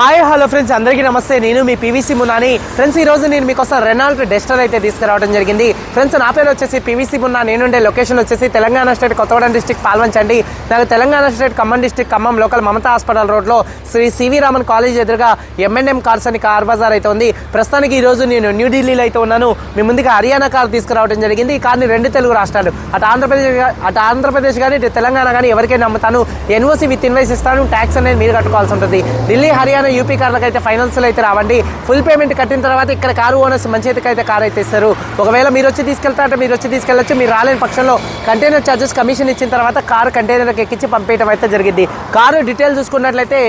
Hi hello friends అందరికీ నమస్తే. నేను మీ పీవీసీ మున్నాని ఫ్రెండ్స్ ఈ రోజు నేను మీకోసం రెనాల్ట్ డెస్టర్ అయితే తీసుకురావడం జరిగింది. ఫ్రెండ్స్ నా పేరు వచ్చేసి పీవీసీ మున్నా నేనుండే లొకేషన్ వచ్చేసి తెలంగాణ స్టేట్ కొత్తగూడెం డిస్టిక్ పాల్వంచండి నాకు Telangana state Khammam district Khammam local Mamata hospital రోడ్లో శ్రీ సివి రామన్ కాలేజ్ ఎదురుగా ఎంఎన్ఎం కార్స్ అని కార్ బజార్ అయితే ఉంది. ప్రస్తుతానికి ఈ రోజు నేను న్యూఢిల్లీలో అయితే ఉన్నాను. మీ ముందుగా హర్యానా కార్ తీసుకురావడం జరిగింది. ఈ కార్ని రెండు తెలుగు రాష్ట్రాలు అటు ఆంధ్రప్రదేశ్ అటు ఆంధ్రప్రదేశ్ కానీ తెలంగాణ కానీ ఎవరికైనా నమ్ముతాను ఎన్ఓసి విత్ ఇన్వైస్ ఇస్తాను. ట్యాక్స్ అనేది మీరు కట్టుకోవాల్సి ఉంటుంది. ఢిల్లీ హర్యానా యూపీ కార్లకు అయితే ఫైనల్స్లో అయితే రావండి. ఫుల్ పేమెంట్ కట్టిన తర్వాత ఇక్కడ కారు ఓనర్స్ మంచి అయితే కార్ అయితే ఇస్తారు. ఒకవేళ మీరు వచ్చి తీసుకెళ్తారంటే మీరు వచ్చి తీసుకెళ్ళచ్చు. మీరు రాలేని పక్షంలో కంటైనర్ ఛార్జెస్ కమిషన్ ఇచ్చిన తర్వాత కారు కంటైనర్కి ఎక్కించి పంపేయడం అయితే జరిగింది. కారు డీటెయిల్ చూసుకున్నట్లయితే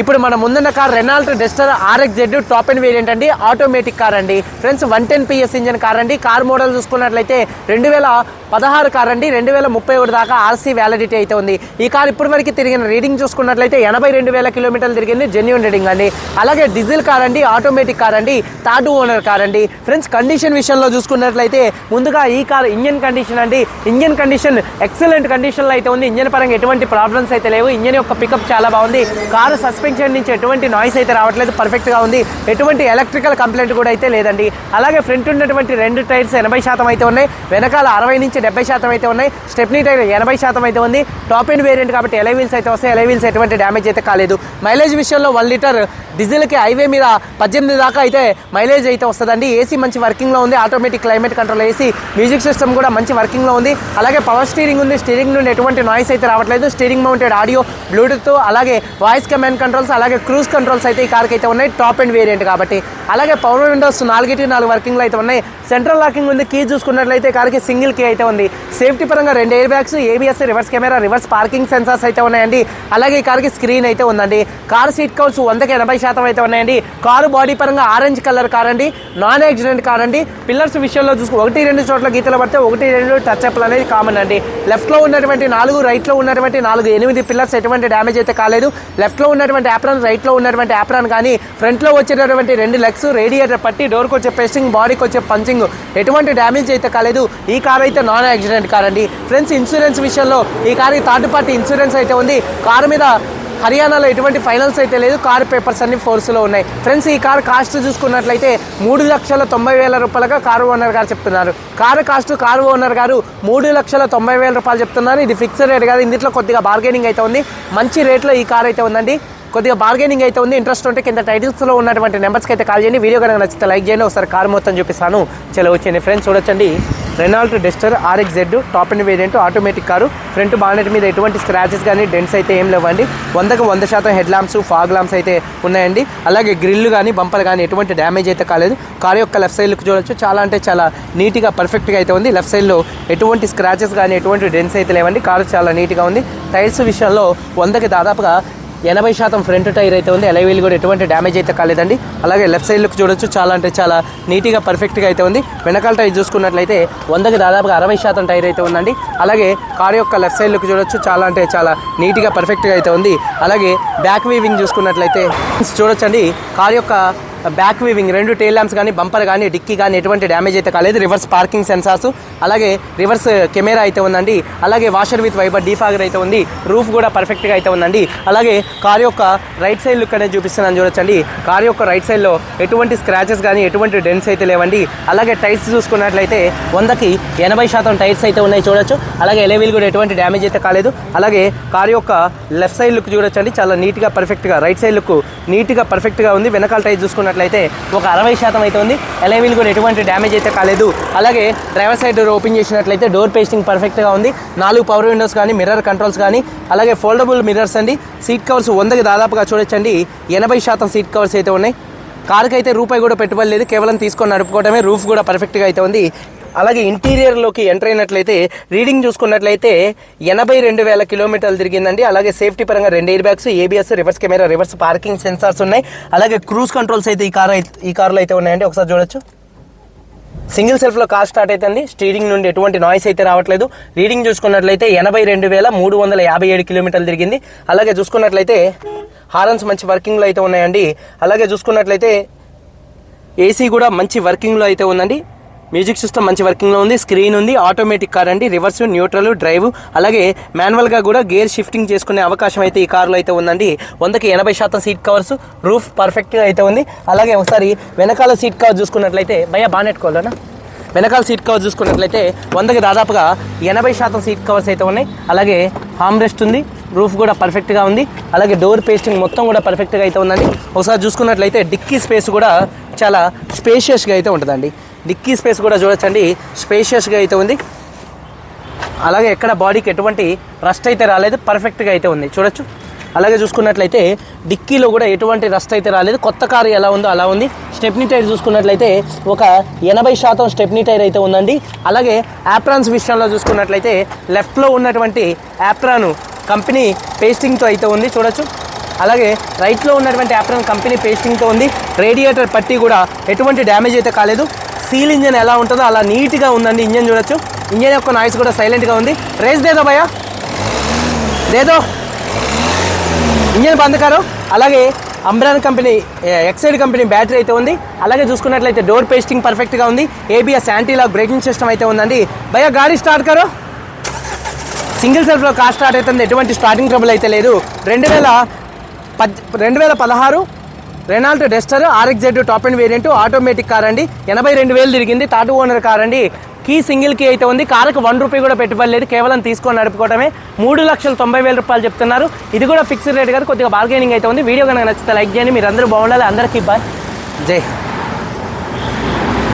ఇప్పుడు మన ముందున్న car Renault Duster RX Z top and variant అండి. ఆటోమేటిక్ కార్ అండి. Friends one ten PS engine car అండి. కార్ మోడల్ చూసుకున్నట్లయితే రెండు వేల పదహారు కార్ అండి. రెండు వేల ముప్పై ఒకటి దాకా ఆర్సీ వ్యాలిడిటీ అయితే ఉంది. ఈ కార్ ఇప్పటి వరకు తిరిగిన రీడింగ్ చూసుకున్నట్లయితే ఎనభై రెండు వేల కిలోమీటర్లు తిరిగింది. జెన్యున్ రీడింగ్ అండి. అలాగే డీజిల్ కార్ అండి ఆటోమేటిక్ కార్ అండి థర్డ్ ఓనర్ కార్ అండి. ఫ్రెండ్స్ కండిషన్ విషయంలో చూసుకున్నట్లయితే ముందుగా ఈ కార్ ఇంజన్ కండిషన్ అండి. ఇంజన్ కండిషన్ ఎక్సలెంట్ కండిషన్లో అయితే ఉంది. ఇంజన్ పరంగా ఎటువంటి ప్రాబ్లమ్స్ అయితే లేవు. ఇంజన్ యొక్క పికప్ చాలా బాగుంది. కారు సస్ సస్పెన్షన్ నుంచి ఎటువంటి నాయిస్ అయితే రావట్లేదు పర్ఫెక్ట్గా ఉంది. ఎటువంటి ఎలక్ట్రికల్ కంప్లైంట్ కూడా అయితే లేదండి. అలాగే ఫ్రంట్ ఉన్నటువంటి రెండు టైర్స్ ఎనభై శాతం అయితే ఉన్నాయి. వెనకాల అరవై నుంచి డెబ్బై శాతం అయితే ఉన్నాయి. స్టెప్నీ టైర్ ఎనభై శాతం అయితే ఉంది. టాప్ ఎండ్ వేరియంట్ కాబట్టి ఎలై వీల్స్ అయితే వస్తాయి. ఎలై వీల్స్ ఎటువంటి డ్యామేజ్ అయితే కాలేదు. మైలేజ్ విషయంలో వన్ లీటర్ డీజిల్కి హైవే మీద పద్దెనిమిది దాకా అయితే మైలేజ్ అయితే వస్తుందండి. ఏసీ మంచి వర్కింగ్లో ఉంది. Automatic climate control AC music system కూడా మంచి వర్కింగ్లో ఉంది. అలాగే పవర్ స్టీరింగ్ ఉంది. స్టీరింగ్ నుండి ఎటువంటి నాయిస్ అయితే రావట్లేదు. స్టీరింగ్ మౌంటెడ్ ఆడియో బ్లూటూత్ అలాగే వాయిస్ కమాండ్ కంట్రోల్స్ అలాగే క్రూజ్ కంట్రోల్స్ అయితే ఈ కార్కి అయితే ఉన్నాయి. టాప్ అండ్ వేరియంట్ కాబట్టి అలాగే పవర్ విండోస్ నాలుగిటి నాలుగు వర్కింగ్లు అయితే ఉన్నాయి. సెంట్రల్ లాకింగ్ ఉంది కీ చూసుకున్నట్లయితే కారుకి సింగిల్ కీ అయితే ఉంది. సేఫ్టీ పరంగా రెండు air bags ABS reverse camera reverse parking sensors అయితే ఉన్నాయండి. అలాగే ఈ కార్కి స్క్రీన్ అయితే ఉందండి. కార్ సీట్ కవర్స్ వందకి ఎనభై శాతం అయితే ఉన్నాయండి. కారు బాడీ పరంగా ఆరెంజ్ కలర్ కార్ అండి. నాన్ యాక్సిడెంట్ కార్ అండి. పిల్లర్స్ విషయంలో చూసుకో ఒకటి రెండు చోట్ల గీతలు పడితే ఒకటి రెండు టచ్ అప్లు అనేది కామన్ అండి. లెఫ్ట్లో ఉన్నటువంటి నాలుగు రైట్లో ఉన్నటువంటి నాలుగు ఎనిమిది పిల్లర్స్ ఎటువంటి డ్యామేజ్ అయితే కాలేదు. లెఫ్ట్లో ఉన్నటువంటి యాప్రాన్ రైట్లో ఉన్నటువంటి యాప్రాన్ కానీ ఫ్రంట్లో వచ్చేటటువంటి రెండు లెగ్స్ రేడియేటర్ పట్టి డోర్కి వచ్చే పేస్టింగ్ బాడీకి వచ్చే పంచింగ్. ఎటువంటి డ్యామేజ్ అయితే కాలేదు. ఈ కార్ అయితే నాన్ యాక్సిడెంట్ కార్ అండి. ఫ్రెండ్స్ ఇన్సూరెన్స్ విషయంలో ఈ కార్కి థర్డ్ పార్టీ ఇన్సూరెన్స్ అయితే ఉంది. కారు మీద హర్యానాలో ఎటువంటి ఫైనల్స్ అయితే లేదు. కార్ పేపర్స్ అన్ని ఫోర్స్లో ఉన్నాయి. ఫ్రెండ్స్ ఈ కార్ కాస్ట్ చూసుకున్నట్లయితే మూడు లక్షల తొంభై వేల రూపాయలుగా కారు ఓనర్ గారు చెప్తున్నారు. కారు కాస్ట్ కారు ఓనర్ గారు మూడు లక్షల తొంభై వేల రూపాయలు చెప్తున్నారు. ఇది ఫిక్స్డ్ రేట్ కాదు. ఇందులో కొద్దిగా బార్గెనింగ్ అయితే ఉంది. మంచి రేట్లో ఈ కార్ అయితే ఉందండి. కొద్దిగా బార్గెనింగ్ అయితే ఉంది. ఇంట్రెస్ట్ ఉంటే కింద టైటిల్స్లో ఉన్నటువంటి నెంబర్స్కి అయితే కాల్ చేయండి. వీడియో కనుక నచ్చితే లైక్ చేయండి. ఒకసారి కార్ మొత్తం చూపిస్తాను. చాలా వచ్చింది. ఫ్రెండ్స్ చూడొచ్చండి. Renault Duster RX Z top and variant automatic car front bonnet మీద ఎటువంటి స్క్రాచెస్ కానీ డెంట్స్ అయితే ఏం లేవండి. వందకు వంద శాతం హెడ్ ల్యాంప్స్ ఫాగ్ ల్యాంప్స్ అయితే ఉన్నాయండి. అలాగే గ్రిల్ కానీ బంపర్ కానీ ఎటువంటి డ్యామేజ్ అయితే కాలేదు. కారు యొక్క లెఫ్ట్ సైడ్ లుక్ చూడొచ్చు. చాలా అంటే చాలా నీట్గా పర్ఫెక్ట్గా అయితే ఉంది. లెఫ్ట్ సైడ్లో ఎటువంటి స్క్రాచెస్ కానీ ఎటువంటి డెన్స్ అయితే లేవండి. కారు చాలా నీట్గా ఉంది. టైర్స్ విషయంలో వందకి దాదాపుగా ఎనభై శాతం ఫ్రంట్ టైర్ అయితే ఉంది. ఎలవీల్ కూడా ఎటువంటి డ్యామేజ్ అయితే కాలేదండి. అలాగే లెఫ్ట్ సైడ్ లుక్ చూడొచ్చు. చాలా అంటే చాలా నీట్గా పర్ఫెక్ట్గా అయితే ఉంది. వెనకాల టైర్ చూసుకున్నట్లయితే వందకి దాదాపుగా అరవై శాతం టైర్ అయితే ఉందండి. అలాగే కార్ యొక్క లెఫ్ట్ సైడ్ లుక్ చూడొచ్చు. చాలా అంటే చాలా నీట్గా పర్ఫెక్ట్గా అయితే ఉంది. అలాగే బ్యాక్ వీవింగ్ చూసుకున్నట్లయితే చూడొచ్చండి. కార్ యొక్క బ్యాక్ వీవింగ్ రెండు టైల్ ల్యాంప్స్ కానీ బంపర్ కానీ డిక్కీ కానీ ఎటువంటి డ్యామేజ్ అయితే కాలేదు. రివర్స్ పార్కింగ్ సెన్సార్స్ అలాగే రివర్స్ కెమెరా అయితే ఉందండి. అలాగే వాషర్ విత్ వైబర్ డీఫాగర్ అయితే ఉంది. రూఫ్ కూడా పర్ఫెక్ట్గా అయితే ఉందండి. అలాగే కార్ యొక్క రైట్ సైడ్ లుక్ అనేది చూపిస్తున్నాను చూడొచ్చండి. కార్ యొక్క రైట్ సైడ్లో ఎటువంటి స్క్రాచెస్ కానీ ఎటువంటి డెన్స్ అయితే లేవండి. అలాగే టైర్స్ చూసుకున్నట్లయితే వందకి ఎనభై శాతం టైర్స్ అయితే ఉన్నాయి చూడొచ్చు. అలాగే ఎలవీల్ కూడా ఎటువంటి డ్యామేజ్ అయితే కాలేదు. అలాగే కార్ యొక్క లెఫ్ట్ సైడ్ లుక్ చూడొచ్చండి. చాలా నీట్గా పర్ఫెక్ట్గా రైట్ సైడ్ లుక్ నీట్గా పర్ఫెక్ట్గా ఉంది. వెనకాల టైర్ చూసుకున్నట్లయితే ఒక అరవై శాతం అయితే ఉంది. ఎలైవీల్ కూడా ఎటువంటి డ్యామేజ్ అయితే కాలేదు. అలాగే డ్రైవర్ సైడ్ డోర్ ఓపెన్ చేసినట్లయితే డోర్ పేస్టింగ్ పర్ఫెక్ట్గా ఉంది. నాలుగు పవర్ విండోస్ కానీ మిర్రర్ కంట్రోల్స్ కానీ అలాగే ఫోల్డబుల్ మిర్రర్స్ అండి. సీట్ కవర్స్ వందకి దాదాపుగా చూడొచ్చండి. ఎనభై శాతం సీట్ కవర్స్ అయితే ఉన్నాయి. కార్కి అయితే రూపాయి కూడా పెట్టుబడి లేదు కేవలం తీసుకొని నడుపుకోవడమే రూఫ్ కూడా పర్ఫెక్ట్గా అయితే ఉంది. అలాగే ఇంటీరియర్లోకి ఎంటర్ అయినట్లయితే రీడింగ్ చూసుకున్నట్లయితే ఎనభై రెండు వేల కిలోమీటర్లు తిరిగిందండి. అలాగే సేఫ్టీ పరంగా రెండు air bags ABS reverse camera reverse parking sensors ఉన్నాయి. అలాగే క్రూజ్ కంట్రోల్స్ అయితే ఈ కార్ అయితే ఈ కార్లో అయితే ఉన్నాయండి. ఒకసారి చూడొచ్చు. సింగిల్ సెల్ఫ్లో కార్ స్టార్ట్ అవుతుంది స్టీరింగ్ నుండి ఎటువంటి నాయిస్ అయితే రావట్లేదు. రీడింగ్ చూసుకున్నట్లయితే ఎనభై రెండు వేల మూడు వందల యాభై ఏడు కిలోమీటర్లు తిరిగింది. అలాగే చూసుకున్నట్లయితే హారన్స్ మంచి వర్కింగ్లో అయితే ఉన్నాయండి. అలాగే చూసుకున్నట్లయితే ఏసీ కూడా మంచి వర్కింగ్లో అయితే ఉందండి. మ్యూజిక్ సిస్టమ్ మంచి వర్కింగ్లో ఉంది స్క్రీన్ ఉంది ఆటోమేటిక్ కార్ అండి రివర్స్ న్యూట్రల్ డ్రైవ్ అలాగే మాన్యువల్గా కూడా గేర్ షిఫ్టింగ్ చేసుకునే అవకాశం అయితే ఈ కార్లో అయితే ఉందండి. వందకి ఎనభై శాతం సీట్ కవర్స్ రూఫ్ పర్ఫెక్ట్గా అయితే ఉంది. అలాగే ఒకసారి వెనకాల సీట్ కవర్ చూసుకున్నట్లయితే భయ బానెట్టుకోవాలనా వెనకాల సీట్ కవర్ చూసుకున్నట్లయితే వందకి దాదాపుగా ఎనభై శాతం సీట్ కవర్స్ అయితే ఉన్నాయి. అలాగే హామ్ రెస్ట్ ఉంది రూఫ్ కూడా పర్ఫెక్ట్గా ఉంది. అలాగే డోర్ పేస్టింగ్ మొత్తం కూడా పర్ఫెక్ట్గా అయితే ఉందండి. ఒకసారి చూసుకున్నట్లయితే డిక్కీ స్పేస్ కూడా చాలా స్పేషియస్గా అయితే ఉంటుందండి. డిక్కీ స్పేస్ కూడా చూడొచ్చండి స్పేషియస్గా అయితే ఉంది. అలాగే ఎక్కడ బాడీకి ఎటువంటి రస్ట్ అయితే రాలేదు పర్ఫెక్ట్గా అయితే ఉంది. చూడొచ్చు. అలాగే చూసుకున్నట్లయితే డిక్కీలో కూడా ఎటువంటి రస్ట్ అయితే రాలేదు. కొత్త కారు ఎలా ఉందో అలా ఉంది. స్టెప్నీ టైర్ చూసుకున్నట్లయితే ఒక ఎనభై శాతం స్టెప్నీ టైర్ అయితే ఉందండి. అలాగే యాప్రాన్స్ విషయంలో చూసుకున్నట్లయితే లెఫ్ట్లో ఉన్నటువంటి యాప్రాను కంపెనీ పేస్టింగ్తో అయితే ఉంది. చూడొచ్చు. అలాగే రైట్లో ఉన్నటువంటి యాప్రాన్ కంపెనీ పేస్టింగ్తో ఉంది. రేడియేటర్ పట్టి కూడా ఎటువంటి డ్యామేజ్ అయితే కాలేదు. సీల్ ఇంజన్ ఎలా ఉంటుందో అలా నీట్గా ఉందండి ఇంజన్ చూడొచ్చు. ఇంజన్ యొక్క నాయిస్ కూడా సైలెంట్గా ఉంది. రేస్ దేదో భయ్యా. దేదో. ఇంజన్ బంద్ అలాగే Ambrane company Exide company battery అయితే ఉంది. అలాగే చూసుకున్నట్లయితే డోర్ పేస్టింగ్ పర్ఫెక్ట్గా ఉంది. ఏబిఎస్ యాంటీలాక్ బ్రేకింగ్ సిస్టమ్ అయితే ఉందండి. భయ గాడి స్టార్ట్ కారు? సింగిల్ సెల్ఫ్లో కార్ స్టార్ట్ అవుతుంది. ఎటువంటి స్టార్టింగ్ ట్రబుల్ అయితే లేదు. రెండు వేల పద్ రెండు వేల పదహారు Renault Duster RXZ top and variant automatic car అండి. ఎనభై రెండు వేలు తిరిగింది. తాటు ఓనర్ కార్ అండి. కీ సింగిల్ కీ అయితే ఉంది. కారుకు వన్ రూపీ కూడా పెట్టుబడి లేదు. కేవలం తీసుకొని నడుపుకోవడమే మూడు లక్షల తొంభై వేల రూపాయలు చెప్తున్నారు. ఇది కూడా ఫిక్స్డ్ రేట్ కాదు. కొద్దిగా బార్గెనింగ్ అయితే ఉంది. వీడియో కనుక నచ్చితే లైక్ చేయండి. మీరు అందరూ బాగుండాలి. అందరికీ బాయ్ జై.